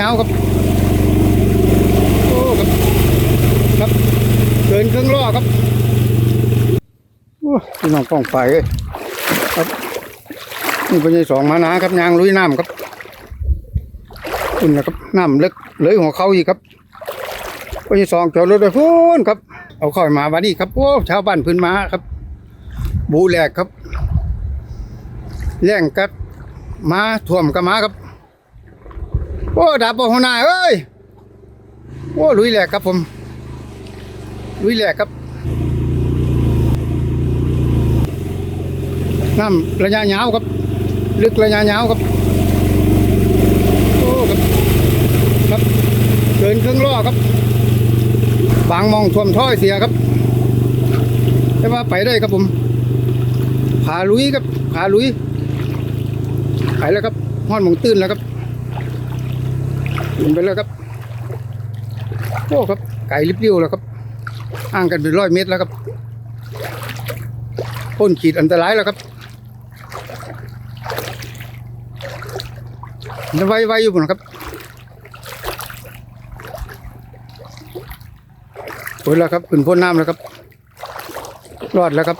ยาวครับโอ้ครับครับเกินเครื่องล้อครับโอ้พี่น้องป้องไปเลยครับนี่เป็นไงสองมานาครับยางลุยน้ำครับคุณนะครับน้ำเล็กเลยหัวเขาอีกครับเป็นไงสองจอดรถไปพูนครับเอาเข้ามาวันนี้ครับโอ้ชาวบ้านพื้นมาครับ บูแหลกครับแย่งกัดมาท่วมกับมาครับ โอ้ดาบบ่หัวหน้าเอ้ยโอ้ลุยแหลกครับผม ลุยแหลกครับน้ำระยะยาวครับ ลึกระยะยาวครับโอ้ครับครับเกินเครื่องล้อครับบางมองท่วมถ้อยเสียครับแต่ว่าไปได้ครับผมผาลุยครับผาลุยไปแล้วครับห้อนมองตื้นแล้วครับ ลงไปแล้วครับโอ้ครับไก่ลิบเลี้ยวแล้วครับห่างกันเป็นร้อยเมตรแล้วครับพ้นขีดอันตรายแล้วครับจะไวไวอยู่บนครับพ้นแล้วครับขึ้นพ้นน้ำแล้วครับ รอดแล้วครับ